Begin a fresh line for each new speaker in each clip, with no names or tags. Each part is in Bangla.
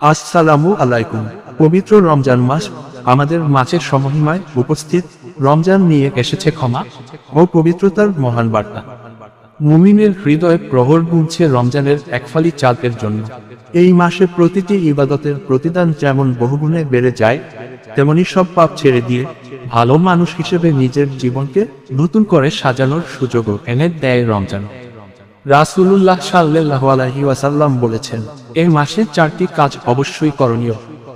আসসালামু আলাইকুম। পবিত্র রমজান মাস আমাদের মাছের সমহিমায় উপস্থিত। রমজান নিয়ে এসেছে ক্ষমা ও পবিত্রতার মহান বার্তা। মুমিনের হৃদয়ে প্রহর গুনছে রমজানের একফালি চাঁদের জন্য। এই মাসে প্রতিটি ইবাদতের প্রতিদান যেমন বহুগুণে বেড়ে যায়, তেমনি সব পাপ ছেড়ে দিয়ে ভালো মানুষ হিসেবে নিজের জীবনকে নতুন করে সাজানোর সুযোগও এনে দেয় রমজান। রাসূলুল্লাহ সাল্লাল্লাহু আলাইহি ওয়াসাল্লাম বলেছেন এই মাসের চারটি কাজ অবশ্যই করণীয়।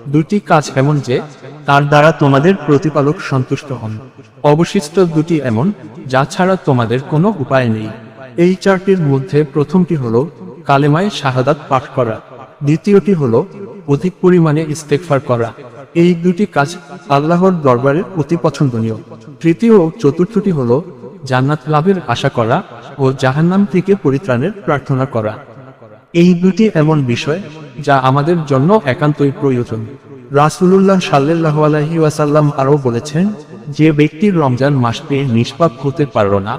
দুটি কাজ এমন যে, তার দ্বারা তোমাদের প্রতিপালক সন্তুষ্ট হন। অবশিষ্ট দুটি এমন, যা ছাড়া তোমাদের কোনো উপায় নেই। এই চারটির মধ্যে প্রথমটি হল কালেমায় শাহাদাত পাঠ করা। দ্বিতীয়টি হল অধিক পরিমাণে ইস্তেগফার করা। এই দুটি কাজ আল্লাহর দরবারে অতি পছন্দনীয়। তৃতীয় ও চতুর্থটি হলো জান্নাত লাভের আশা করা ও জাহান্নাম থেকে পরিত্রাণের প্রার্থনা করা। এই দুটি এমন বিষয় যা আমাদের জন্য একান্তই প্রয়োজন। রাসূলুল্লাহ সাল্লাহ আলহি ওয়াসাল্লাম আরও বলেছেন, যে ব্যক্তির রমজান মাস পেয়ে নিষ্পাপ হতে পারল না,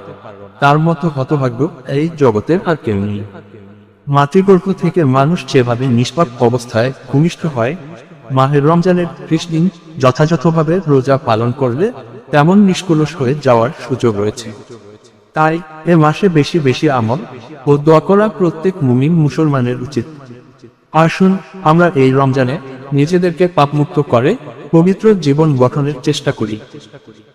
তার মতো হতভাগ্য এই জগতের আর কেউ নেই। মাতৃগর্ভ থেকে মানুষ যেভাবে নিষ্পাপ অবস্থায় ভূমিষ্ঠ হয়, মাহের রমজানের ত্রিশ দিন যথাযথভাবে রোজা পালন করলে তেমন নিষ্কলুষ হয়ে যাওয়ার সুযোগ রয়েছে। তাই এ মাসে বেশি বেশি আমল ও দোয়া করা প্রত্যেক মুমিন মুসলমানের উচিত। আসুন আমরা এই রমজানে নিজেদেরকে পাপমুক্ত করে পবিত্র জীবন গঠনের চেষ্টা করি।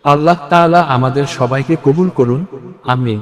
আল্লাহ তাআলা আমাদের সবাইকে কবুল করুন। আমিন।